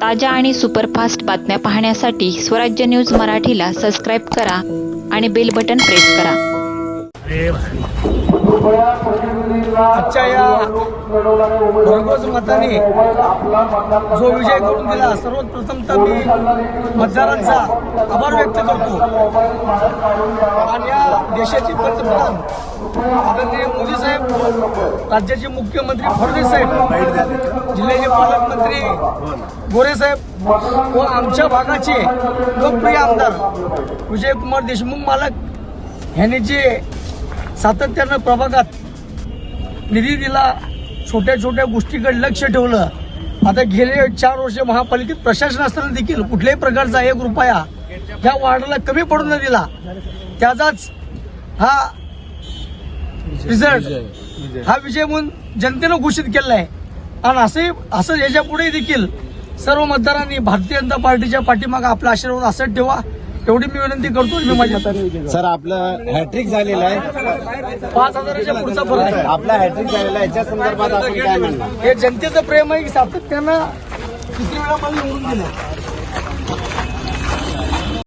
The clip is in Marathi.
ताज्या आणि सुपरफास्ट बातम्या पाहण्यासाठी स्वराज्य न्यूज मराठीला सबस्क्राईब करा आणि बेल बटन प्रेस करा. आजच्या या भरघोस मताने जो विजय करून दिला सर्वप्रथमतः मी मतदारांचा आभार व्यक्त करतो. आणि या देशाचे पंतप्रधान आदरणीय मोदी साहेब राज्याचे मुख्यमंत्री फडणवीस साहेब जिल्ह्याचे पालकमंत्री गोरे साहेब व आमच्या भागाचे लोकप्रिय आमदार विजयकुमार देशमुख मालक यांनी जे सातत्यानं प्रभागात निधी दिला छोट्या छोट्या गोष्टीकडे लक्ष ठेवलं आता गेले चार वर्ष महापालिकेत प्रशासन असताना देखील कुठल्याही प्रकारचा एक रुपया ह्या वार्डाला कमी पडून न दिला. त्याचाच हा रिझल्ट हा विजय म्हणून जनतेनं घोषित केला आहे आणि असंही असं याच्यापुढे देखील सर्व मतदारांनी भारतीय जनता पार्टीच्या पाठीमागे आपला आशीर्वाद असत ठेवा एवढी मी विनंती करतो मी माझ्या सर आपलं हॅट्रिक झालेलं आहे. पाच हजाराच्या पुढचा फरक आहे. आपला हॅट्रिक झालेला आहे. याच्या संदर्भात हे जनतेचं प्रेम आहे की सातत्यानं किती वेळा मला निवडून दिलं